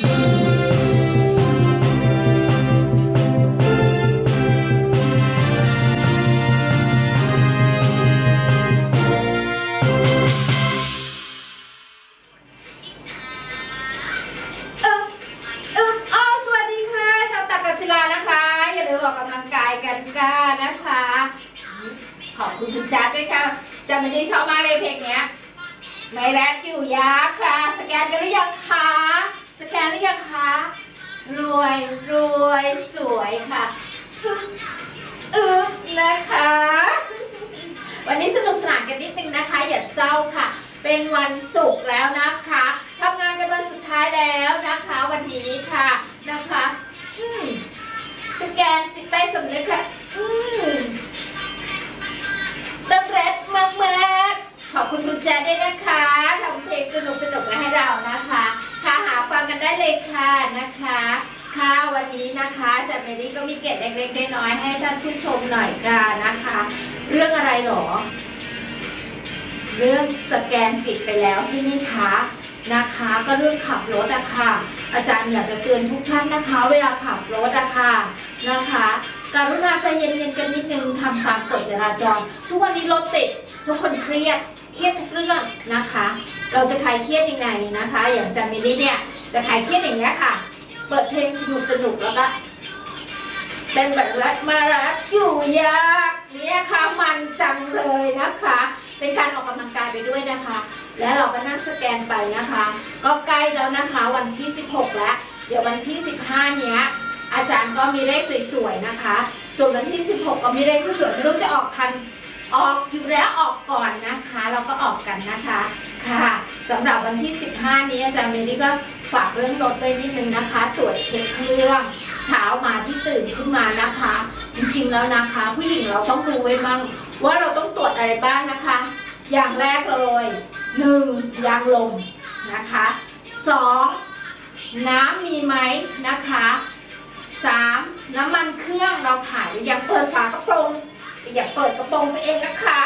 ชาวตากกัศิลานะคะอย่าลืมออกกำลังกายกันกันนะคะขอบคุณคุณจัดด้วยค่ะจำไม่ได้ชอบมากเลยเพลงเนี้ยไม่แรดอยู่ยาค่ะ สแกนกันหรือยังคะ แกนหรือยังคะ รวยรวยสวยค่ะอึ๊บอึ๊บนะคะ วันนี้สนุกสนานกันนิดนึงนะคะ อย่าเศร้าค่ะ เป็นวันศุกร์แล้วนะคะทำงานกันวันสุดท้ายแล้วนะคะ วันนี้ค่ะนะคะสแกนจิตใต้สำนึกค่ะอืม ล็กๆน้อยๆให้ท่านผู้ชมหน่อยกันนะคะ เรื่องอะไรหรอ เรื่องสแกนจิตไปแล้วใช่ไหมคะนะคะ ก็เรื่องขับรถอะค่ะ อาจารย์อยากจะเตือนทุกท่านนะคะ เวลาขับรถอะค่ะนะคะการุณาใจเย็นๆกันนิดนึงทำตามกฎจราจร ทุกวันนี้รถติดทุกคนเครียดเครียดทุกเรื่องนะคะ เราจะคลายเครียดยังไงนะคะ อย่างจามิลี่เนี่ยจะคลายเครียดอย่างเงี้ยค่ะ เปิดเพลงสนุกๆแล้วก็ เป็นแบบรักมารักอยู่ยากเนี่ยค่ะมันจังเลยนะคะ เป็นการออกกำลังกายไปด้วยนะคะ และเราก็นั่งสแกนไปนะคะ ก็ใกล้แล้วนะคะวันที่ 16 แล้ว เดี๋ยววันที่ 15 เนี้ยอาจารย์ก็มีเลขสวยๆนะคะ ส่วนวันที่ 16 ก็มีเลขสวยไม่รู้จะออกทันออกอยู่แล้วออกก่อนนะคะ เราก็ออกกันนะคะค่ะสำหรับวันที่ 15 นี้อาจารย์เมลี่ก็ฝากเรื่องรถไว้นิดนึงนะคะ ตรวจเช็คเครื่อง เช้ามาที่ตื่นขึ้นมานะคะ จริงๆแล้วนะคะ ผู้หญิงเราต้องรู้ไว้บ้างว่าเราต้องตรวจอะไรบ้างนะคะ อย่างแรกเลยหนึ่งยางลมนะคะสองน้ำมีไหมนะคะสามน้ำมันเครื่องเราถ่ายหรือยังเปิดฝากระโปรงอย่าเปิดกระโปรงตัวเองนะคะ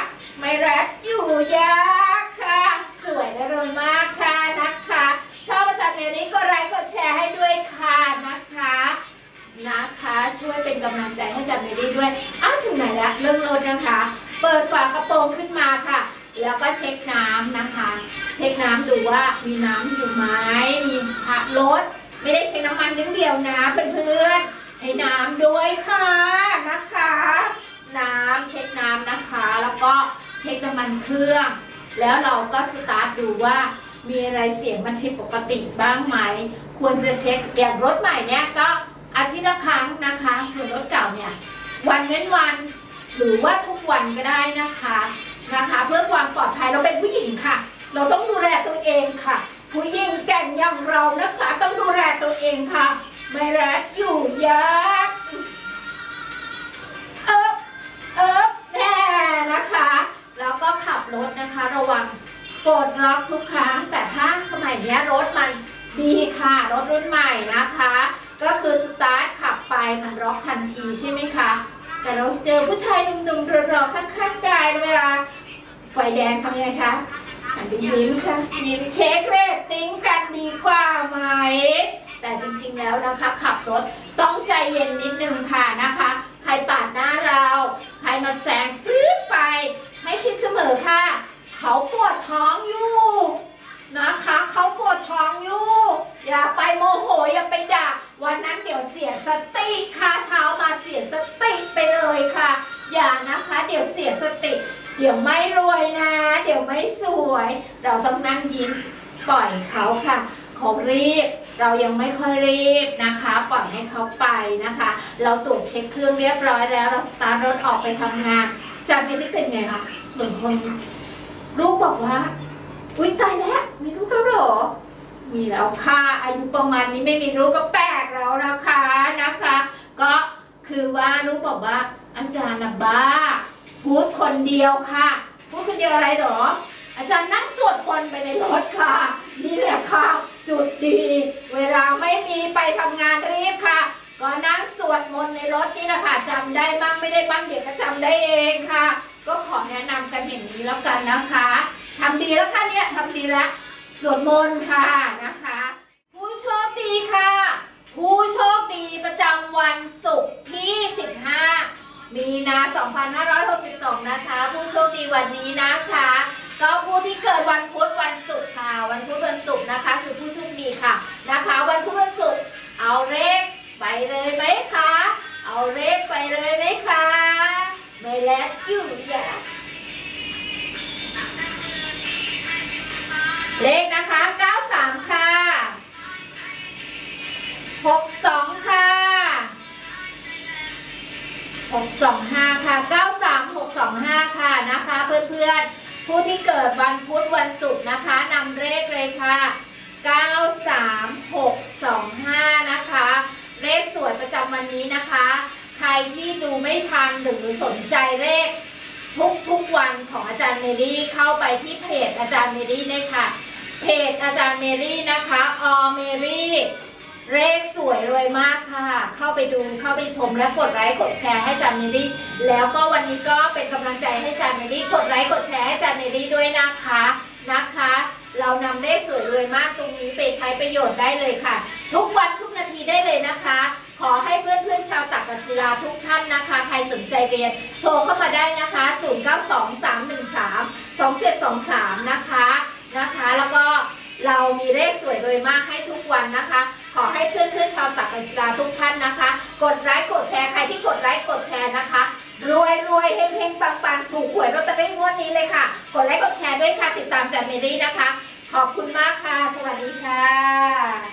นะคะ เปิดฝากระโปรงขึ้นมาค่ะ แล้วก็เช็คน้ำนะคะ เช็คน้ำดูว่ามีน้ำอยู่ไหมมีพระรถไม่ได้ใช้น้ำมันอย่างเดียวนะเพื่อนๆใช้น้ำด้วยค่ะนะคะ น้ำเช็คน้ำนะคะ แล้วก็เช็คน้ำมันเครื่อง แล้วเราก็สตาร์ทดูว่ามีอะไรเสียงมันผิดปกติบ้างไหม ควรจะเช็คอย่างรถใหม่เนี่ยก็อาทิตย์ละครั้งนะคะ ส่วนรถเก่าเนี่ย วันเว้นวัน หรือว่าทุกวันก็ได้นะคะนะคะ เพื่อความปลอดภัยเราเป็นผู้หญิงค่ะ เราต้องดูแลตัวเองค่ะ ผู้หญิงแก่งอย่างเรานะคะ ต้องดูแลตัวเองค่ะ ไม่แรดอยู่ยากเอ๊บเอ๊บแน่นะคะ แล้วก็ขับรถนะคะ ระวังกดล็อกทุกครั้ง แต่ถ้าสมัยนี้รถมันดีค่ะรถรุ่นใหม่นะคะ ก็คือสตาร์ทขับไปมันล็อกทันทีใช่ไหมคะ แต่เราเจอผู้ชายหนุ่มๆรอๆข้างๆกายเวลาไฟแดงทำยังไงคะหันไปยิ้มค่ะยิ้มเช็คเรตติ้งกันดีกว่าไหม แต่จริงๆแล้วนะคะ ขับรถต้องใจเย็นนิดนึงค่ะนะคะ ใครปาดหน้าเรา ใครมาแซงปรี๊ดไป ให้คิดเสมอค่ะ เขาปวดท้องอยู่ ไม่สวย เราต้องนั่งยิ้มปล่อยเขาค่ะเขารีบ เรายังไม่ค่อยรีบนะคะ ปล่อยให้เขาไปนะคะ เราตรวจเช็คเครื่องเรียบร้อยแล้ว เราสตาร์ทรถออกไปทำงานจะไม่ได้เป็นไงคะเหมือนคนลูกบอกว่าอุ้ยตายแล้วมีลูกแล้วเหรอมีแล้วค่ะอายุประมาณนี้ไม่มีลูกก็แปลกแล้วนะคะนะคะ ก็คือว่าลูกบอกว่าอาจารย์นะบ้าพูดคนเดียวค่ะียวอะไรหรอ อาจารย์นั่งสวดมนต์ไปในรถค่ะ นี่แหละค่ะ จุดดี เวลาไม่มีไปทำงานรีบค่ะ ก็นั่งสวดมนต์ในรถนี่แหละค่ะจำได้บ้างไม่ได้บ้างเดี๋ยวก็จำได้เองค่ะ ก็ขอแนะนำกันอย่างนี้แล้วกันนะคะ ทำดีแล้วค่ะเนี่ยทำดีแล้วสวดมนต์ค่ะนะคะ ผู้โชคดีค่ะ ผู้โชคดีประจำวันศุกร์ที่ 15 มีนา 625 ค่ะ 93625 ค่ะนะคะเพื่อนๆ ผู้ที่เกิดวันพุธวันศุกร์นะคะนำเลขเลยค่ะ 93625 นะคะ เลขสวยประจำวันนี้นะคะ ใครที่ดูไม่ทันหรือสนใจเลขทุกทุกวันของอาจารย์เมลี่เข้าไปที่เพจอาจารย์เมลี่เลยค่ะ เพจอาจารย์เมลี่นะคะออเมลี่ เลขสวยรวยมากค่ะ เข้าไปดูเข้าไปชมและกดไลค์กดแชร์ให้จารย์เมรี่แล้วก็วันนี้ก็เป็นกำลังใจให้จารย์เมรี่กดไลค์กดแชร์ให้จารย์เมรี่ด้วยนะคะนะคะ เรานำเลขสวยรวยมากตรงนี้ไปใช้ประโยชน์ได้เลยค่ะ ทุกวันทุกนาทีได้เลยนะคะ ขอให้เพื่อนเพื่อนๆชาวตักกัศิลาทุกท่านนะคะ ใครสนใจเรียนโทรเข้ามาได้นะคะ 0923132723 นะคะนะคะ แล้วก็เรามีเลขสวยรวยมากให้ทุกวันนะคะ ขอให้เพื่อนเพื่อนชาวตักกัศิลาทุกท่านนะคะ กดไลค์กดแชร์ใครที่กดไลค์กดแชร์นะคะ รวยรวยเฮงเฮงปังปังถูกหวยลอตเตอรี่งวดนี้เลยค่ะ กดไลค์กดแชร์ด้วยค่ะ ติดตามจากเมรี่นะคะ ขอบคุณมากค่ะ สวัสดีค่ะ